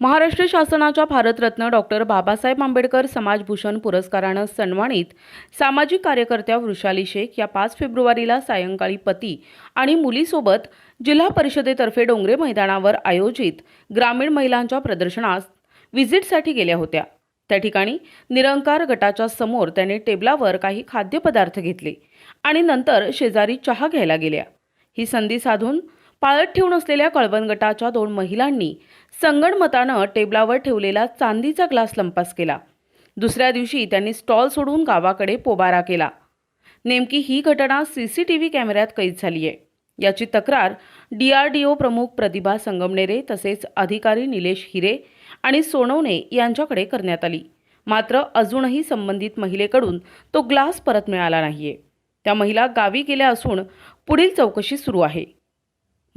महाराष्ट्र शासनाच्या भारतरत्न डॉक्टर बाबासाहेब आंबेडकर समाजभूषण पुरस्कारानं सन्मानित सामाजिक कार्यकर्त्या वृषाली शेख या पाच फेब्रुवारीला सायंकाळी पती आणि मुलीसोबत जिल्हा परिषदेतर्फे डोंगरे मैदानावर आयोजित ग्रामीण महिलांच्या प्रदर्शनास व्हिजिटसाठी गेल्या होत्या. त्या ठिकाणी निरंकार गटाच्या समोर त्याने टेबलावर काही खाद्यपदार्थ घेतले आणि नंतर शेजारी चहा घ्यायला गेल्या. ही संधी साधून पाळत ठेवून असलेल्या कळवण गटाच्या दोन महिलांनी संगणमतानं टेबलावर ठेवलेला चांदीचा ग्लास लंपास केला. दुसऱ्या दिवशी त्यांनी स्टॉल सोडून गावाकडे पोबारा केला. नेमकी ही घटना सी सी टी व्ही कॅमेऱ्यात कैद झाली आहे. याची तक्रार डी आर डी ओ प्रमुख प्रतिभा संगमनेरे तसेच अधिकारी निलेश हिरे आणि सोनवणे यांच्याकडे करण्यात आली. मात्र अजूनही संबंधित महिलेकडून तो ग्लास परत मिळाला नाहीये. त्या महिला गावी गेल्या असून पुढील चौकशी सुरू आहे.